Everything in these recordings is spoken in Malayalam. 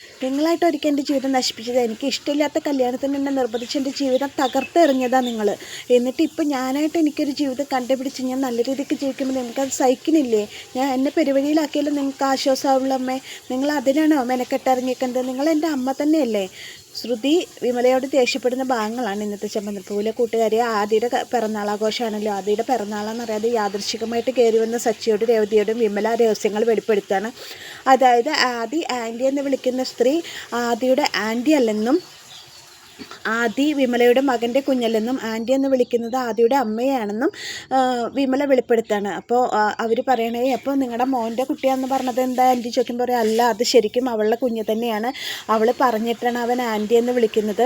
നിങ്ങളായിട്ട് ഒരിക്കൽ എന്റെ ജീവിതം നശിപ്പിച്ചത് എനിക്ക് ഇഷ്ടമില്ലാത്ത കല്യാണത്തിന് എന്നെ നിർബന്ധിച്ച് എന്റെ ജീവിതം തകർത്തെറിഞ്ഞതാണ് നിങ്ങൾ എന്നിട്ട് ഇപ്പം ഞാനായിട്ട് എനിക്കൊരു ജീവിതം കണ്ടുപിടിച്ച് ഞാൻ നല്ല രീതിക്ക് ജീവിക്കുമ്പോൾ നിങ്ങൾക്കത് സഹിക്കുന്നില്ലേ? ഞാൻ എന്നെ പെരുവഴിയിലാക്കിയാലും നിങ്ങൾക്ക് ആശ്വാസമാവുള്ള അമ്മേ. നിങ്ങൾ അതിനാണോ മെനക്കെട്ടിറങ്ങിയേക്കുന്നത് നിങ്ങൾ എന്റെ അമ്മ തന്നെയല്ലേ? ശ്രുതി വിമലയോട് ദേഷ്യപ്പെടുന്ന ഭാഗങ്ങളാണ് ഇന്നത്തെ ചമ്മന്തിപ്പൂവിലെ കൂട്ടുകാരി ആദിയുടെ പിറന്നാളാഘോഷമാണല്ലോ. ആദിയുടെ പിറന്നാളെന്നറിയാതെ യാദൃശികമായിട്ട് കയറി വന്ന സച്ചിയോടും രേവതിയോടും വിമല രഹസ്യങ്ങൾ വെളിപ്പെടുത്താണ് അതായത് ആദി ആന്റി എന്ന് വിളിക്കുന്ന സ്ത്രീ ആദിയുടെ ആന്റി അല്ലെന്നും ആദി വിമലയുടെ മകന്റെ കുഞ്ഞല്ലെന്നും ആന്റി എന്ന് വിളിക്കുന്നത് ആദിയുടെ അമ്മയാണെന്നും വിമല വെളിപ്പെടുത്താണ്. അപ്പോൾ അവർ പറയണേ അപ്പോൾ നിങ്ങളുടെ മോന്റെ കുട്ടിയാന്ന് പറഞ്ഞത് എന്താ? ആന്റി ചോദിക്കുമ്പോൾ പറയാം അല്ല അത് ശരിക്കും അവളുടെ കുഞ്ഞ് തന്നെയാണ്. അവൾ പറഞ്ഞിട്ടാണ് അവൻ ആന്റി എന്ന് വിളിക്കുന്നത്.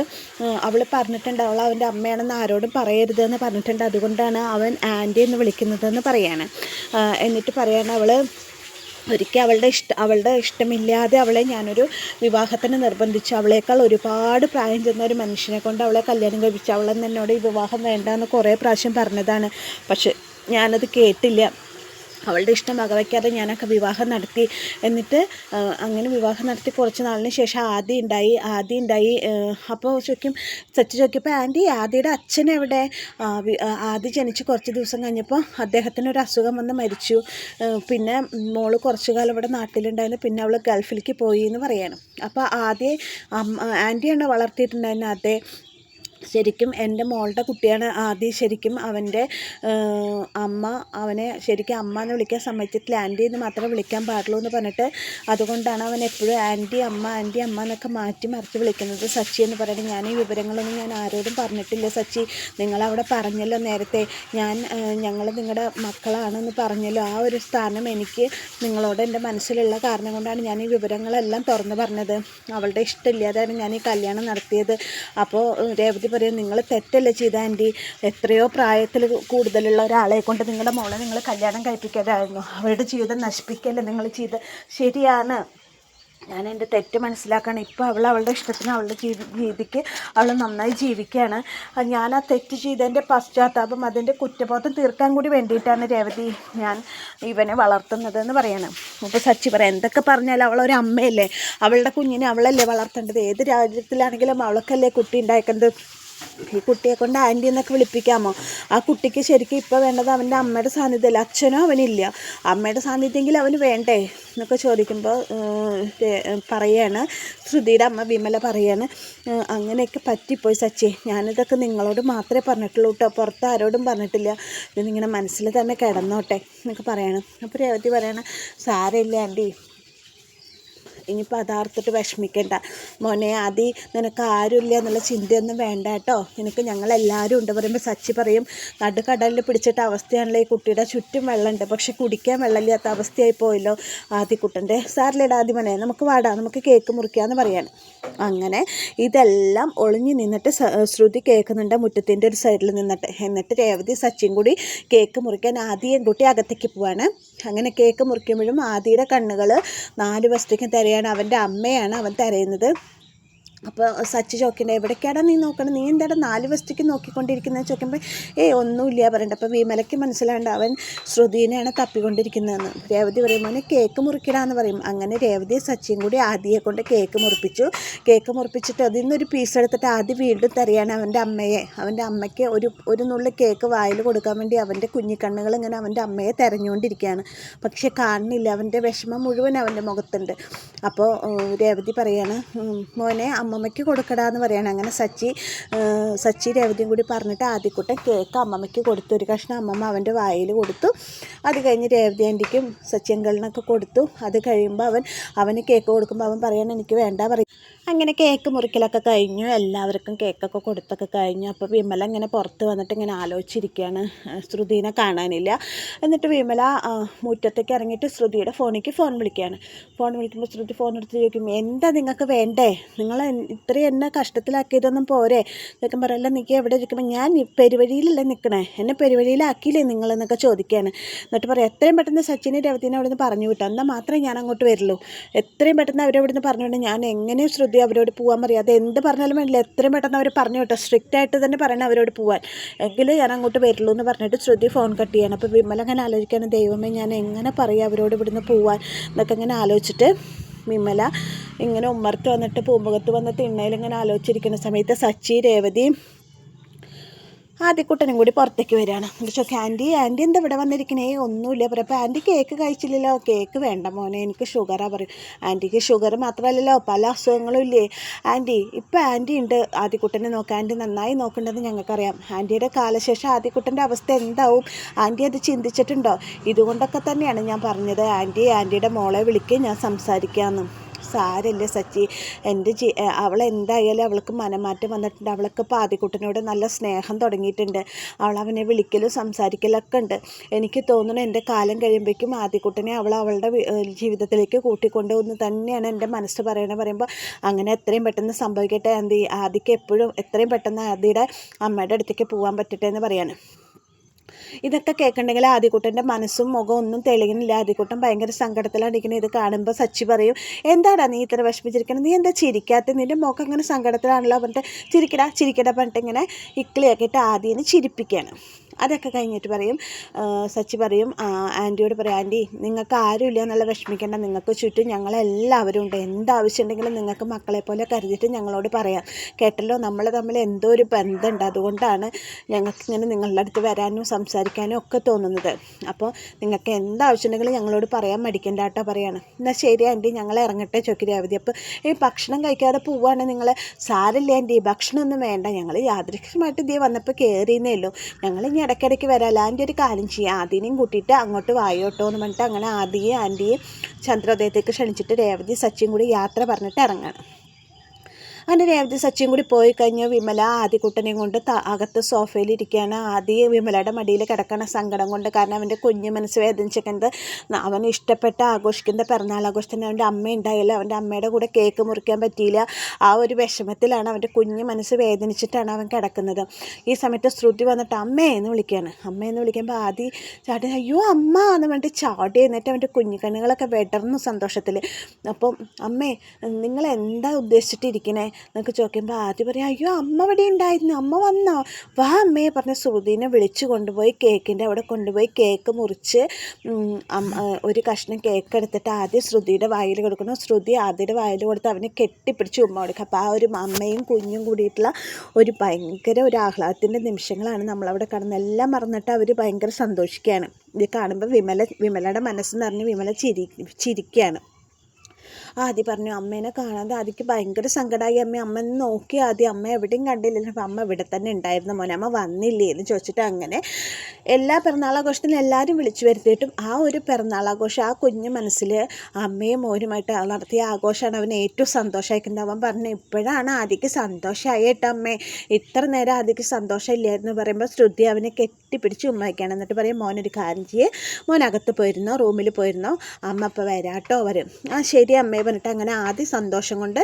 അവൾ പറഞ്ഞിട്ടുണ്ട് അവൾ അവന്റെ അമ്മയാണെന്ന് ആരോടും പറയരുത് എന്ന് പറഞ്ഞിട്ടുണ്ട്. അതുകൊണ്ടാണ് അവൻ ആന്റി എന്ന് വിളിക്കുന്നതെന്ന് പറയാണ്. എന്നിട്ട് പറയാണ് അവൾ ഒരിക്കൽ അവളുടെ ഇഷ്ട അവളുടെ ഇഷ്ടമില്ലാതെ അവളെ ഞാനൊരു വിവാഹത്തിന് നിർബന്ധിച്ചു. അവളേക്കാൾ ഒരുപാട് പ്രായം ചെന്ന ഒരു മനുഷ്യനെ കൊണ്ട് അവളെ കല്യാണം കഴിപ്പിച്ചു. അവളെന്ന് ഈ വിവാഹം വേണ്ടെന്ന് കുറേ പ്രാവശ്യം പറഞ്ഞതാണ്. പക്ഷെ ഞാനത് കേട്ടില്ല. അവളുടെ ഇഷ്ടം വകവയ്ക്കാതെ ഞാനൊക്കെ വിവാഹം നടത്തി എന്നിട്ട് അങ്ങനെ വിവാഹം നടത്തി കുറച്ച് നാളിന് ശേഷം ആദ്യം ഉണ്ടായി ആദ്യം ഉണ്ടായി അപ്പോൾ ചോദിക്കും സച്ച് ചോദിക്കപ്പോൾ ആന്റി ആദിയുടെ അച്ഛൻ എവിടെ? ആദ്യം ആദി ജനിച്ച് കുറച്ച് ദിവസം കഴിഞ്ഞപ്പോൾ അദ്ദേഹത്തിന് ഒരു അസുഖം വന്ന് മരിച്ചു. പിന്നെ മോൾ കുറച്ചു കാലം ഇവിടെ നാട്ടിലുണ്ടായിരുന്നു പിന്നെ അവൾ ഗൾഫിലേക്ക് പോയി എന്ന് പറയാനും അപ്പോൾ ആദ്യം ആന്റിയാണ് വളർത്തിയിട്ടുണ്ടായിരുന്നത് അതേ ശരിക്കും എന്റെ മോളുടെ കുട്ടിയാണ് ആദ്യം ശരിക്കും അവന്റെ അമ്മ അവനെ ശരിക്കും അമ്മ എന്ന് വിളിക്കാൻ സമ്മതിച്ചിട്ടില്ല ആന്റി എന്ന് മാത്രമേ വിളിക്കാൻ പാടുള്ളൂ എന്ന് പറഞ്ഞിട്ട് അതുകൊണ്ടാണ് അവൻ എപ്പോഴും ആന്റി അമ്മ ആന്റി അമ്മ എന്നൊക്കെ മാറ്റി മറിച്ച് വിളിക്കുന്നത്. സച്ചി എന്ന് പറയുന്നത് ഞാൻ ഈ വിവരങ്ങളൊന്നും ഞാൻ ആരോടും പറഞ്ഞിട്ടില്ല സച്ചി. നിങ്ങളവിടെ പറഞ്ഞല്ലോ നേരത്തെ ഞാൻ ഞങ്ങൾ നിങ്ങളുടെ മക്കളാണെന്ന് പറഞ്ഞല്ലോ. ആ ഒരു സ്ഥാനം എനിക്ക് നിങ്ങളോട് എന്റെ മനസ്സിലുള്ള കാരണം കൊണ്ടാണ് ഞാൻ ഈ വിവരങ്ങളെല്ലാം തുറന്നു പറഞ്ഞത്. അവളുടെ ഇഷ്ടമില്ലാതെയാണ് ഞാൻ ഈ കല്യാണം നടത്തിയത്. അപ്പോൾ രേവതി പറയും നിങ്ങൾ തെറ്റല്ലേ ചെയ്ത ആന്റി? എത്രയോ പ്രായത്തിൽ കൂടുതലുള്ള ഒരാളെ കൊണ്ട് നിങ്ങളുടെ മോളെ നിങ്ങൾ കല്യാണം കഴിപ്പിക്കാതായിരുന്നു. അവരുടെ ജീവിതം നശിപ്പിക്കല്ലേ നിങ്ങൾ ചെയ്ത്. ശരിയാണ്. ഞാൻ എന്റെ തെറ്റ് മനസ്സിലാക്കണം. ഇപ്പോൾ അവൾ അവളുടെ ഇഷ്ടത്തിന് അവളുടെ ജീവി രീതിക്ക് അവൾ നന്നായി ജീവിക്കുകയാണ്. ഞാൻ ആ തെറ്റ് ചെയ്തതിന്റെ പശ്ചാത്താപം അതിന്റെ കുറ്റബോധം തീർക്കാൻ കൂടി വേണ്ടിയിട്ടാണ് രേവതി ഞാൻ ഇവനെ വളർത്തുന്നത് എന്ന് പറയണം. അപ്പോൾ സച്ചി പറയാം എന്തൊക്കെ പറഞ്ഞാലും അവളൊരു അമ്മയല്ലേ? അവളുടെ കുഞ്ഞിനെ അവളല്ലേ വളർത്തേണ്ടത്? ഏത് രാജ്യത്തിലാണെങ്കിലും അവൾക്കല്ലേ കുട്ടി ഉണ്ടാക്കുന്നത് ഈ കുട്ടിയെ കൊണ്ട് ആന്റി എന്നൊക്കെ വിളിപ്പിക്കാമോ? ആ കുട്ടിക്ക് ശരിക്കും ഇപ്പോൾ വേണ്ടത് അവന്റെ അമ്മയുടെ സാന്നിധ്യമല്ല അച്ഛനോ അവനില്ല. അമ്മയുടെ സാന്നിധ്യമെങ്കിൽ അവന് വേണ്ടേ? എന്നൊക്കെ ചോദിക്കുമ്പോൾ പറയാണ്. ശ്രുതിയുടെ അമ്മ വിമല പറയാണ്. അങ്ങനെയൊക്കെ പറ്റിപ്പോയി സച്ചി. ഞാനിതൊക്കെ നിങ്ങളോട് മാത്രമേ പറഞ്ഞിട്ടുള്ളൂ കേട്ടോ പുറത്ത് ആരോടും പറഞ്ഞിട്ടില്ല. ഇത് നിങ്ങളുടെ മനസ്സിൽ തന്നെ കിടന്നോട്ടെ എന്നൊക്കെ പറയണം. അപ്പോൾ രേവതി പറയണം സാരമില്ല ആന്റി ഇനിയിപ്പോൾ അതാർത്തിട്ട് വിഷമിക്കേണ്ട. മോനെ ആദി നിനക്ക് ആരുമില്ല എന്നുള്ള ചിന്തയൊന്നും വേണ്ട കേട്ടോ. നിനക്ക് ഞങ്ങളെല്ലാവരും ഉണ്ട് പറയുമ്പോൾ സച്ചി പറയും നടുക്കടലിൽ പിടിച്ചിട്ട അവസ്ഥയാണല്ലോ ഈ കുട്ടിയുടെ ചുറ്റും വെള്ളമുണ്ട് പക്ഷെ കുടിക്കാൻ വെള്ളമില്ലാത്ത അവസ്ഥയായി പോയല്ലോ ആദിക്കുട്ടന്റെ സാറിലിട ആദ്യമനെ നമുക്ക് വാടാ നമുക്ക് കേക്ക് മുറിക്കാമെന്ന് പറയാണ്. അങ്ങനെ ഇതെല്ലാം ഒളിഞ്ഞു നിന്നിട്ട് ശ്രുതി കേൾക്കുന്നുണ്ട് മുറ്റത്തിന്റെ ഒരു സൈഡിൽ നിന്നിട്ട്. എന്നിട്ട് രേവതി സച്ചിൻ കൂടി കേക്ക് മുറിക്കാൻ ആദ്യം കുട്ടി അകത്തേക്ക് പോവാണ്. അങ്ങനെ കേക്ക് മുറിക്കുമ്പോഴും ആദിയുടെ കണ്ണുകൾ നാല് വശത്തേക്കും തിരയാണ് അവന്റെ അമ്മയാണ് അവൻ തിരയുന്നത്. അപ്പോൾ സച്ച് ചോദിക്കണ്ടേ എവിടേക്കാടാ നീ നോക്കണം? നീ എന്താടാ നാല് വസ്തുക്ക് നോക്കിക്കൊണ്ടിരിക്കുന്നത് ചോദിക്കുമ്പോൾ ഏയ് ഒന്നുമില്ല പറയണ്ട. അപ്പോൾ വിമലയ്ക്ക് മനസ്സിലാണ്ട് അവൻ ശ്രുതിനെയാണ് തപ്പിക്കൊണ്ടിരിക്കുന്നതെന്ന്. രേവതി പറയും മോനെ കേക്ക് മുറിക്കടാന്ന് പറയും. അങ്ങനെ രേവതി സച്ചിയും കൂടി ആദിയെ കൊണ്ട് കേക്ക് മുറിപ്പിച്ചു. കേക്ക് മുറിപ്പിച്ചിട്ട് അതിൽ നിന്നൊരു പീസ് എടുത്തിട്ട് ആദ്യം വീണ്ടും തരികയാണ് അവന്റെ അമ്മയെ. അവന്റെ അമ്മയ്ക്ക് ഒരു ഒരു നുള്ളി കേക്ക് വായിൽ കൊടുക്കാൻ വേണ്ടി അവന്റെ കുഞ്ഞിക്കണ്ണുകൾ ഇങ്ങനെ അവന്റെ അമ്മയെ തെരഞ്ഞുകൊണ്ടിരിക്കുകയാണ്. പക്ഷെ കാണുന്നില്ല അവന്റെ വിഷമം മുഴുവൻ അവന്റെ മുഖത്തുണ്ട്. അപ്പോൾ രേവതി പറയാണ് മോനെ മോനെ അമ്മമ്മയ്ക്ക് കൊടുക്കടാ എന്ന് പറയണം. അങ്ങനെ സച്ചി സച്ചി രേവതിയും കൂടി പറഞ്ഞിട്ട് ആദ്യക്കുട്ടൻ കേക്ക് അമ്മമ്മയ്ക്ക് കൊടുത്തു. ഒരു കഷ്ണം അമ്മമ്മ അവന്റെ വായിൽ കൊടുത്തു. അത് കഴിഞ്ഞ് രേവതി ആന്റിക്കും സച്ചിയങ്കളിനൊക്കെ കൊടുത്തു. അത് കഴിയുമ്പോൾ അവൻ അവന് കേക്ക് കൊടുക്കുമ്പോൾ അവൻ പറയണം എനിക്ക് വേണ്ട പറയും. അങ്ങനെ കേക്ക് മുറിക്കലൊക്കെ കഴിഞ്ഞു. എല്ലാവർക്കും കേക്കൊക്കെ കൊടുത്തൊക്കെ കഴിഞ്ഞു. അപ്പോൾ വിമല ഇങ്ങനെ പുറത്ത് വന്നിട്ട് ഇങ്ങനെ ആലോചിച്ചിരിക്കുകയാണ്. ശ്രുതിനെ കാണാനില്ല. എന്നിട്ട് വിമല മുറ്റത്തേക്ക് ഇറങ്ങിയിട്ട് ശ്രുതിയുടെ ഫോണിലേക്ക് ഫോൺ വിളിക്കുകയാണ്. ഫോൺ വിളിക്കുമ്പോൾ ശ്രുതി ഫോൺ എടുത്ത് ചോദിക്കും എന്താ നിങ്ങൾക്ക് വേണ്ടേ? നിങ്ങൾ ഇത്രയും എന്നെ കഷ്ടത്തിലാക്കിയതൊന്നും പോരെ? എന്നൊക്കെ പറയല്ല നിൽക്കുക എവിടെ ഇരിക്കുമ്പോൾ ഞാൻ പെരുവഴിയിലല്ലേ നിൽക്കണേ? എന്നെ പെരുവഴിയിലാക്കിയില്ലേ നിങ്ങളെന്നൊക്കെ ചോദിക്കുകയാണ്. എന്നിട്ട് പറയാം എത്രയും പെട്ടെന്ന് സച്ചിനെ രവതിനെ അവിടെ നിന്ന് പറഞ്ഞു വിട്ടു. എന്നാൽ മാത്രമേ ഞാൻ അങ്ങോട്ട് വരുള്ളൂ. എത്രയും പെട്ടെന്ന് അവരെ അവിടെ നിന്ന് പറഞ്ഞു വിട്ടു ഞാൻ എങ്ങനെയും ശ്രുതി അവരോട് പോകാൻ പറയാം. അത് എന്ത് പറഞ്ഞാലും വേണ്ടില്ല. എത്രയും പെട്ടെന്ന് അവർ പറഞ്ഞു കേട്ടോ. സ്ട്രിക്റ്റ് ആയിട്ട് തന്നെ പറയണം അവരോട് പോകാൻ എങ്കിലും ഞാൻ അങ്ങോട്ട് വരുള്ളൂ എന്ന് പറഞ്ഞിട്ട് ശ്രുതി ഫോൺ കട്ട് ചെയ്യണം. അപ്പോൾ വിമല അങ്ങനെ ആലോചിക്കുകയാണ് ദൈവമേ ഞാൻ എങ്ങനെ പറയും അവരോട് ഇവിടുന്ന് പോകാൻ എന്നൊക്കെ ഇങ്ങനെ ആലോചിച്ചിട്ട് വിമല ഇങ്ങനെ ഉമ്മർത്ത് വന്നിട്ട് പൂമ്പകത്ത് വന്ന തിണ്ണയിൽ ഇങ്ങനെ ആലോചിച്ചിരിക്കുന്ന സമയത്ത് സച്ചി രേവതി ആദ്യക്കുട്ടനും കൂടി പുറത്തേക്ക് വരികയാണ്. എന്നിട്ട് ചോദിക്കും ആന്റി ആന്റി എന്താ ഇവിടെ വന്നിരിക്കണേ? ഒന്നുമില്ല. പറയപ്പോൾ ആന്റി കേക്ക് കഴിച്ചില്ലല്ലോ. കേക്ക് വേണ്ട മോനെ എനിക്ക് ഷുഗറാണ് പറയും. ആന്റിക്ക് ഷുഗർ മാത്രമല്ലല്ലോ പല അസുഖങ്ങളും ഇല്ലേ. ആന്റി ഇപ്പം ആന്റി ഉണ്ട്. ആദ്യക്കുട്ടനെ നോക്കാം. ആന്റി നന്നായി നോക്കേണ്ടത് ഞങ്ങൾക്കറിയാം. ആന്റിയുടെ കാലശേഷം ആദ്യക്കുട്ടന്റെ അവസ്ഥ എന്താവും? ആന്റി അത് ചിന്തിച്ചിട്ടുണ്ടോ? ഇതുകൊണ്ടൊക്കെ തന്നെയാണ് ഞാൻ പറഞ്ഞത്. ആന്റി ആന്റിയുടെ മോളെ വിളിക്കുക ഞാൻ സംസാരിക്കാമെന്ന് സാരല്ലേ സച്ചി. എന്റെ ജി അവൾ എന്തായാലും അവൾക്ക് മനമാറ്റം വന്നിട്ടുണ്ട്. അവൾക്ക് ഇപ്പോൾ നല്ല സ്നേഹം തുടങ്ങിയിട്ടുണ്ട്. അവൾ അവനെ വിളിക്കലും സംസാരിക്കലൊക്കെ ഉണ്ട്. എനിക്ക് തോന്നുന്നു എന്റെ കാലം കഴിയുമ്പോഴേക്കും ആദ്യക്കുട്ടനെ അവൾ അവളുടെ ജീവിതത്തിലേക്ക് കൂട്ടിക്കൊണ്ടു ജീവിതത്തിലേക്ക് കൂട്ടിക്കൊണ്ടുവന്ന് തന്നെയാണ് എന്റെ മനസ്സ് പറയണത്. പറയുമ്പോൾ അങ്ങനെ എത്രയും പെട്ടെന്ന് സംഭവിക്കട്ടെ എന്ത് ആദിക്ക് എപ്പോഴും എത്രയും പെട്ടെന്ന് ആദിയുടെ അമ്മയുടെ അടുത്തേക്ക് പോകാൻ പറ്റട്ടെ എന്ന് പറയാണ്. ഇതൊക്കെ കേൾക്കണ്ടെങ്കിൽ ആദ്യക്കുട്ടന്റെ മനസ്സും മുഖവും ഒന്നും തെളിയുന്നില്ല. ആദ്യക്കുട്ടൻ ഭയങ്കര സങ്കടത്തിലാണ് ഇരിക്കുന്നത്. ഇത് കാണുമ്പോൾ സച്ചി പറയും എന്താടാ നീ ഇത്ര വിഷമിച്ചിരിക്കുന്നത് നീ എന്താ ചിരിക്കാത്ത? നിന്റെ മുഖം അങ്ങനെ സങ്കടത്തിലാണല്ലോ? പറഞ്ഞിട്ട് ചിരിക്കടാ ചിരിക്കടാ പറഞ്ഞിട്ട് ഇങ്ങനെ ഇക്കിളിയാക്കിയിട്ട് ആദ്യം ചിരിപ്പിക്കുകയാണ് അതൊക്കെ കഴിഞ്ഞിട്ട് പറയും സച്ചി പറയും ആന്റിയോട് പറയും ആന്റി നിങ്ങൾക്ക് ആരുമില്ല എന്നുള്ള വിഷമിക്കേണ്ട നിങ്ങൾക്ക് ചുറ്റും ഞങ്ങളെല്ലാവരും ഉണ്ട്. എന്താവശ്യം ഉണ്ടെങ്കിലും നിങ്ങൾക്ക് മക്കളെ പോലെ കരുതിയിട്ട് ഞങ്ങളോട് പറയാം. കേട്ടല്ലോ നമ്മൾ തമ്മിൽ എന്തോ ഒരു ബന്ധമുണ്ട്. അതുകൊണ്ടാണ് ഞങ്ങൾക്ക് ഇങ്ങനെ നിങ്ങളുടെ അടുത്ത് വരാനും സംസാരിക്കാനും ഒക്കെ തോന്നുന്നത്. അപ്പോൾ നിങ്ങൾക്ക് എന്താവശ്യമുണ്ടെങ്കിലും ഞങ്ങളോട് പറയാൻ മടിക്കേണ്ട കേട്ടോ പറയാണ്. എന്നാൽ ശരി ആന്റി ഞങ്ങൾ ഇറങ്ങട്ടെ ചോക്കി രേവതി. അപ്പോൾ ഈ ഭക്ഷണം കഴിക്കാതെ പോവുകയാണെങ്കിൽ നിങ്ങൾ സാരില്ല ആന്റി ഭക്ഷണമൊന്നും വേണ്ട. ഞങ്ങൾ യാദൃശ്യമായിട്ട് ഇതേ വന്നപ്പോൾ കയറിയെന്നേ ഉള്ളൂ. ഞങ്ങൾ ഇടയ്ക്കിടയ്ക്ക് വരാമല്ലോ ആന്റി ഒരു കാര്യം ചെയ്യുക ആദ്യനെയും കൂട്ടിയിട്ട് അങ്ങോട്ട് വായോട്ടോ എന്ന് പറഞ്ഞിട്ട് അങ്ങനെ ആദ്യയെ ആന്റിയെ ചന്ദ്രോദയത്തേക്ക് ക്ഷണിച്ചിട്ട് രേവതി സച്ചിയും കൂടി യാത്ര പറഞ്ഞിട്ട് ഇറങ്ങാണ്. അങ്ങനെ രേവതി സച്ചിയും കൂടി പോയി കഴിഞ്ഞ്. വിമല ആദ്യക്കുട്ടനെയും കൊണ്ട് അകത്ത് സോഫയിൽ ഇരിക്കുകയാണ്. ആദ്യം വിമലയുടെ മടിയിൽ കിടക്കണ സങ്കടം കൊണ്ട് കാരണം അവന്റെ കുഞ്ഞു മനസ്സ് വേദനിച്ചിരിക്കുന്നത്. അവൻ ഇഷ്ടപ്പെട്ട ആഘോഷിക്കുന്ന പിറന്നാൾ ആഘോഷത്തിന് അവന്റെ അമ്മ ഉണ്ടായില്ല. അവന്റെ അമ്മയുടെ കൂടെ കേക്ക് മുറിക്കാൻ പറ്റിയില്ല. ആ ഒരു വിഷമത്തിലാണ് അവന്റെ കുഞ്ഞു മനസ്സ് വേദനിച്ചിട്ടാണ് അവൻ കിടക്കുന്നത്. ഈ സമയത്ത് ശ്രുതി വന്നിട്ട് അമ്മേ എന്ന് വിളിക്കുകയാണ്. അമ്മ എന്ന് വിളിക്കുമ്പോൾ ആദ്യം ചാടി അയ്യോ അമ്മ എന്ന് പറഞ്ഞിട്ട് ചാടി എന്നിട്ട് അവന്റെ കുഞ്ഞു കണ്ണുകളൊക്കെ വെടർന്നു സന്തോഷത്തിൽ. അപ്പം അമ്മേ നിങ്ങൾ എന്താ ഉദ്ദേശിച്ചിട്ടിരിക്കണേ? എന്നൊക്കെ ചോദിക്കുമ്പോൾ ആദ്യം പറയാം അയ്യോ അമ്മ ഇവിടെ ഉണ്ടായിരുന്നു അമ്മ വന്നോ? വാ അമ്മയെ പറഞ്ഞ ശ്രുതിനെ വിളിച്ചു കൊണ്ടുപോയി കേക്കിന്റെ അവിടെ കൊണ്ടുപോയി കേക്ക് മുറിച്ച് ഒരു കഷ്ണം കേക്ക് എടുത്തിട്ട് ആദ്യം ശ്രുതിയുടെ വായിൽ കൊടുക്കണം. ശ്രുതി ആദ്യയുടെ വായിൽ കൊടുത്ത് അവനെ കെട്ടിപ്പിടിച്ച് ഉമ്മ കൊടുക്കുക അപ്പോൾ ആ ഒരു അമ്മയും കുഞ്ഞും കൂടിയിട്ടുള്ള ഒരു ഭയങ്കര ഒരു ആഹ്ലാദത്തിന്റെ നിമിഷങ്ങളാണ് നമ്മളവിടെ കാണുന്നത്. എല്ലാം മറന്നിട്ട് അവർ ഭയങ്കര സന്തോഷിക്കുകയാണ്. ഇത് കാണുമ്പോൾ വിമല വിമലയുടെ മനസ്സെന്ന് പറഞ്ഞ് വിമല ചിരി ചിരിക്കുകയാണ്. ആദ്യം പറഞ്ഞു അമ്മേനെ കാണാതെ ആദ്യക്ക് ഭയങ്കര സങ്കടമായി അമ്മ അമ്മ നോക്കി ആദ്യം അമ്മ എവിടെയും കണ്ടില്ലല്ലോ. അപ്പം അമ്മ ഇവിടെ തന്നെ ഉണ്ടായിരുന്നു മോനെ. അമ്മ വന്നില്ലേ എന്ന് ചോദിച്ചിട്ട് അങ്ങനെ എല്ലാ പിറന്നാളാഘോഷത്തിനും എല്ലാവരും വിളിച്ചു വരുത്തിയിട്ടും ആ ഒരു പിറന്നാളാഘോഷം ആ കുഞ്ഞു മനസ്സിൽ അമ്മയും മോനുമായിട്ട് നടത്തിയ ആഘോഷമാണ് അവന് ഏറ്റവും സന്തോഷമായിരിക്കുന്നത് അവൻ പറഞ്ഞു ഇപ്പോഴാണ് ആദ്യക്ക് സന്തോഷമായി കേട്ടോ അമ്മേ. ഇത്ര നേരം ആദ്യക്ക് സന്തോഷമില്ലായിരുന്നു. പറയുമ്പോൾ ശ്രുതി അവനെ കെട്ടിപ്പിടിച്ച് ഉമ്മയ്ക്കാണ് എന്നിട്ട് പറയും മോനൊരു കാര്യം ചെയ്യേ. മോനകത്ത് പോയിരുന്നോ? റൂമിൽ പോയിരുന്നോ? അമ്മ ഇപ്പോൾ വരാട്ടോ. വരും ആ ശരി അമ്മയെ പറഞ്ഞിട്ട് അങ്ങനെ ആദ്യം സന്തോഷം കൊണ്ട്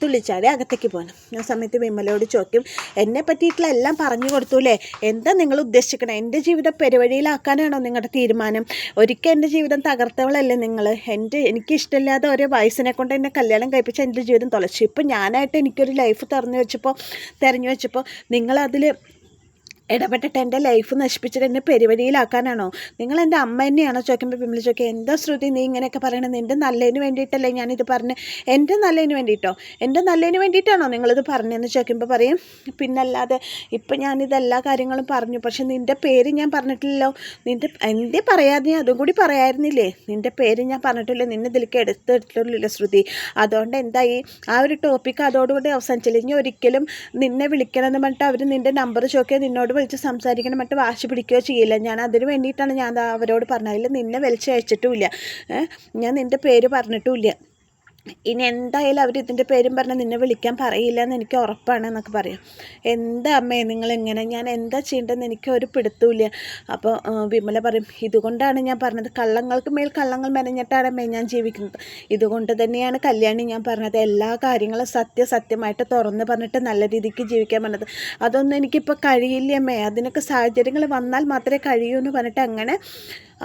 തുള്ളിച്ചാടി അകത്തേക്ക് പോകണം ആ സമയത്ത് വിമലയോട് ചോദിക്കും എന്നെ പറ്റിയിട്ടുള്ള എല്ലാം പറഞ്ഞു കൊടുത്തൂലേ? എന്താ നിങ്ങൾ ഉദ്ദേശിക്കണം? എന്റെ ജീവിതം പെരുവഴിയിലാക്കാനാണോ നിങ്ങളുടെ തീരുമാനം? ഒരിക്കൽ എന്റെ ജീവിതം തകർത്തവളല്ലേ നിങ്ങൾ എന്റെ എനിക്കിഷ്ടമില്ലാതെ ഓരോ വയസ്സിനെ കൊണ്ട് എന്നെ കല്യാണം കഴിപ്പിച്ച് എന്റെ ജീവിതം തുളച്ചു. ഇപ്പം ഞാനായിട്ട് എനിക്കൊരു ലൈഫ് തെരഞ്ഞു വെച്ചപ്പോൾ തെരഞ്ഞു വെച്ചപ്പോൾ നിങ്ങളതിൽ ഇടപെട്ടിട്ട് എന്റെ ലൈഫ് നശിപ്പിച്ചിട്ട് എന്നെ പെരുവഴിയിലാക്കാനാണോ? നിങ്ങൾ എന്റെ അമ്മ തന്നെയാണോ ചോദിക്കുമ്പോൾ പിമ്മിൽ ചോദിക്കുക എന്താ ശ്രുതി നീ ഇങ്ങനെയൊക്കെ പറയണത്? നിന്റെ നല്ലതിന് വേണ്ടിയിട്ടല്ലേ ഞാനിത് പറഞ്ഞ്? എന്റെ നല്ലതിന് വേണ്ടിയിട്ടോ? എന്റെ നല്ലതിന് വേണ്ടിയിട്ടാണോ നിങ്ങളിത് പറഞ്ഞതെന്ന് ചോദിക്കുമ്പോൾ പറയും പിന്നല്ലാതെ ഇപ്പം ഞാനിത് എല്ലാ കാര്യങ്ങളും പറഞ്ഞു പക്ഷെ നിന്റെ പേര് ഞാൻ പറഞ്ഞിട്ടില്ലല്ലോ. നിന്റെ എന്തേ പറയാതെ ഞാൻ അതും കൂടി പറയായിരുന്നില്ലേ? നിന്റെ പേര് ഞാൻ പറഞ്ഞിട്ടില്ല? നിന്നെ ഇതിലേക്ക് എടുത്തിട്ടില്ല ശ്രുതി. അതുകൊണ്ട് എന്തായി? ആ ഒരു ടോപ്പിക്ക് അതോടുകൂടി അവസാനിച്ചില്ല. ഇനി ഒരിക്കലും നിന്നെ വിളിക്കണമെന്ന് പറഞ്ഞിട്ട് അവർ നിന്റെ നമ്പർ ചോദിക്കുക നിന്നോട് വിളിച്ച് സംസാരിക്കണം മറ്റു വാശി പിടിക്കുകയോ ചെയ്യില്ല. ഞാൻ അതിന് വേണ്ടിയിട്ടാണ് ഞാൻ അവരോട് പറഞ്ഞത്. അതിൽ നിന്നെ വലിച്ചയച്ചിട്ടുമില്ല ഞാൻ നിന്റെ പേര് പറഞ്ഞിട്ടുമില്ല. ഇനി എന്തായാലും അവർ ഇതിന്റെ പേരും പറഞ്ഞ് നിന്നെ വിളിക്കാൻ പറയില്ല എന്ന് എനിക്ക് ഉറപ്പാണ് എന്നൊക്കെ പറയാം. എന്താ അമ്മേ നിങ്ങൾ എങ്ങനെ ഞാൻ എന്താ ചെയ്യേണ്ടതെന്ന് എനിക്ക് ഒരു പിടുത്തമില്ല അപ്പോൾ വിമല പറയും ഇതുകൊണ്ടാണ് ഞാൻ പറഞ്ഞത്. കള്ളങ്ങൾക്ക് മേൽ കള്ളങ്ങൾ മെനഞ്ഞിട്ടാണ് അമ്മേ ഞാൻ ജീവിക്കുന്നത്. ഇതുകൊണ്ട് തന്നെയാണ് കല്യാണി ഞാൻ പറഞ്ഞത്. എല്ലാ കാര്യങ്ങളും സത്യസത്യമായിട്ട് തുറന്ന് പറഞ്ഞിട്ട് നല്ല രീതിക്ക് ജീവിക്കാൻ പറഞ്ഞത്. അതൊന്നും എനിക്കിപ്പോൾ കഴിയില്ല അമ്മേ. അതിനൊക്കെ സാഹചര്യങ്ങൾ വന്നാൽ മാത്രമേ കഴിയൂ എന്ന് പറഞ്ഞിട്ട് അങ്ങനെ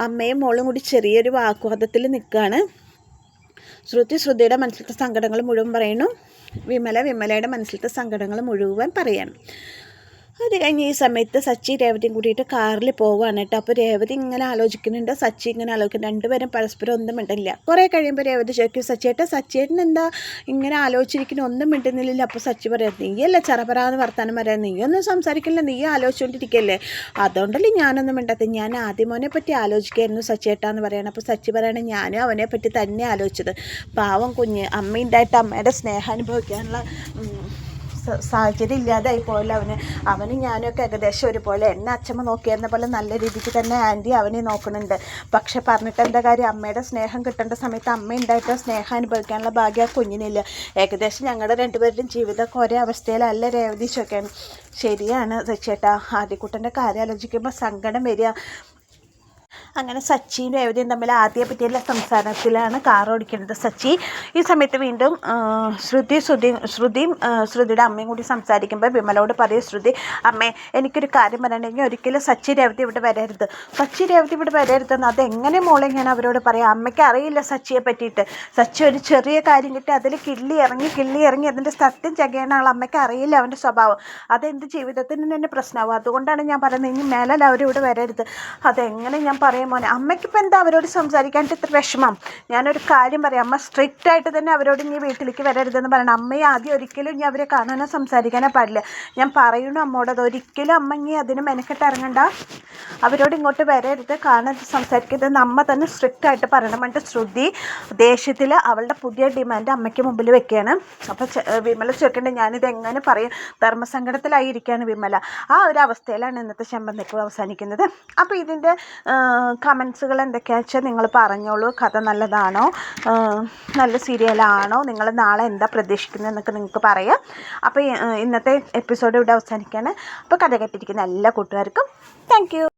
അമ്മയും മോളും കൂടി ചെറിയൊരു വാഗ്വാദത്തിൽ നിൽക്കുകയാണ്. ശ്രുതി ശ്രുതിയുടെ മനസ്സിലത്തെ സങ്കടങ്ങൾ മുഴുവൻ പറയുന്നു. വിമല വിമലയുടെ മനസ്സിലത്തെ സങ്കടങ്ങൾ മുഴുവൻ പറയണം. അത് കഴിഞ്ഞ് ഈ സമയത്ത് സച്ചി രേവതിയും കൂടിയിട്ട് കാറിൽ പോവുകയാണ് കേട്ടോ. അപ്പോൾ രേവതി ഇങ്ങനെ ആലോചിക്കുന്നുണ്ട്. സച്ചി ഇങ്ങനെ ആലോചിക്കുന്നു രണ്ടുപേരും പരസ്പരം ഒന്നും മിണ്ടില്ല കുറേ കഴിയുമ്പോൾ രേവതി ചോദിക്കും സച്ചിയേട്ടൻ സച്ചിയേട്ടൻ എന്താ ഇങ്ങനെ ആലോചിച്ചിരിക്കുന്നു? ഒന്നും മിണ്ടുന്നില്ല അപ്പോൾ സച്ചി പറയാം നീയല്ല ചറപറാന്ന് വർത്താനം പറയാം? നീയൊന്നും സംസാരിക്കില്ല നീ ആലോചിച്ചുകൊണ്ടിരിക്കല്ലേ അതുകൊണ്ടല്ലേ ഞാനൊന്നും മിണ്ടാത്ത. ഞാൻ ആദ്യമോനെ പറ്റി ആലോചിക്കായിരുന്നു സച്ചിയേട്ടാന്ന് പറയണം. അപ്പോൾ സച്ചി പറയണേ ഞാനും അവനെ പറ്റി തന്നെ ആലോചിച്ചത്. പാവം കുഞ്ഞ്. അമ്മയുണ്ടായിട്ട് അമ്മയുടെ സ്നേഹം അനുഭവിക്കാനുള്ള സാഹചര്യം ഇല്ലാതായി പോലെ അവന്. അവന് ഞാനൊക്കെ ഏകദേശം ഒരുപോലെ. എന്നെ അച്ഛമ്മ നോക്കിയെന്ന പോലെ നല്ല രീതിക്ക് തന്നെ ആന്റി അവനെ നോക്കുന്നുണ്ട്. പക്ഷെ പറഞ്ഞിട്ട് എന്താ കാര്യം? അമ്മയുടെ സ്നേഹം കിട്ടേണ്ട സമയത്ത് അമ്മ ഉണ്ടായിട്ട് സ്നേഹം അനുഭവിക്കാനുള്ള ഭാഗ്യം ആ കുഞ്ഞിനില്ല. ഏകദേശം ഞങ്ങളുടെ രണ്ടുപേരുടെയും ജീവിതമൊക്കെ ഒരേ അവസ്ഥയിലല്ല രേവതി ചോദിക്കാൻ ശരിയാണ് ചേട്ടാ ആദ്യക്കുട്ടന്റെ കാര്യം ആലോചിക്കുമ്പോൾ സങ്കടം വരിക. അങ്ങനെ സച്ചിയും രേവതിയും തമ്മിൽ ആദ്യ പറ്റിയുള്ള സംസാരത്തിലാണ് കാർ ഓടിക്കുന്നത്. സച്ചി ഈ സമയത്ത് വീണ്ടും ശ്രുതി ശ്രുതി ശ്രുതിയും ശ്രുതിയുടെ അമ്മയും കൂടി സംസാരിക്കുമ്പോൾ വിമലോട് പറയും ശ്രുതി അമ്മേ എനിക്കൊരു കാര്യം പറയണമെങ്കിൽ ഒരിക്കലും സച്ചി രേവതി ഇവിടെ വരരുത്. സച്ചി രേവതി ഇവിടെ വരരുതെന്ന് അതെങ്ങനെ മോളെ ഞാൻ അവരോട് പറയാം? അമ്മയ്ക്ക് അറിയില്ല സച്ചിയെ പറ്റിയിട്ട്. സച്ചി ഒരു ചെറിയ കാര്യം കിട്ടി അതിൽ കിള്ളി ഇറങ്ങി കിള്ളി ഇറങ്ങി അതിന്റെ സത്യം ചകയാണ് ആൾ അമ്മയ്ക്ക് അറിയില്ല അവന്റെ സ്വഭാവം. അതെന്ത് ജീവിതത്തിന് തന്നെ പ്രശ്നമാവും. അതുകൊണ്ടാണ് ഞാൻ പറയുന്നത് ഇനി മേലാൽ അവരിവിടെ വരരുത്. അതെങ്ങനെ ഞാൻ പറയും? മോനെ. അമ്മയ്ക്കിപ്പോൾ എന്താ അവരോട് സംസാരിക്കാനായിട്ട് ഇത്ര വിഷമം? ഞാനൊരു കാര്യം പറയാം. അമ്മ സ്ട്രിക്റ്റ് ആയിട്ട് തന്നെ അവരോട് ഇനി വീട്ടിലേക്ക് വരരുതെന്ന് പറയണം. അമ്മയെ ആദ്യം ഒരിക്കലും ഇനി അവരെ കാണാനോ സംസാരിക്കാനോ പാടില്ല. ഞാൻ പറയുന്നു അമ്മോട് അത് ഒരിക്കലും അമ്മ ഇനി അതിന് മെനക്കെട്ട് ഇറങ്ങണ്ട. അവരോട് ഇങ്ങോട്ട് വരരുത് കാണാൻ സംസാരിക്കരുതെന്ന് അമ്മ തന്നെ സ്ട്രിക്റ്റ് ആയിട്ട് പറയണം. എന്നിട്ട് ശ്രുതി ദേഷ്യത്തിൽ അവളുടെ പുതിയ ഡിമാൻഡ് അമ്മയ്ക്ക് മുമ്പിൽ വെക്കുകയാണ് അപ്പോൾ വിമല ചോദിക്കേണ്ടത് ഞാനിത് എങ്ങനെ പറയും? ധർമ്മസങ്കടത്തിലായിരിക്കുകയാണ് വിമല. ആ ഒരു അവസ്ഥയിലാണ് ഇന്നത്തെ ശമ്പന്തിക്കും അവസാനിക്കുന്നത്. അപ്പോൾ ഇതിന്റെ കമൻസുകൾ എന്തൊക്കെയാണെന്ന് വെച്ചാൽ നിങ്ങൾ പറഞ്ഞോളൂ. കഥ നല്ലതാണോ? നല്ല സീരിയലാണോ നിങ്ങൾ നാളെ എന്താ പ്രതീക്ഷിക്കുന്നത് എന്നൊക്കെ നിങ്ങൾക്ക് പറയാം. അപ്പോൾ ഇന്നത്തെ എപ്പിസോഡ് ഇവിടെ അവസാനിക്കുകയാണ്. അപ്പോൾ കഥ കേട്ടിരിക്കുന്ന എല്ലാ കൂട്ടുകാർക്കും താങ്ക്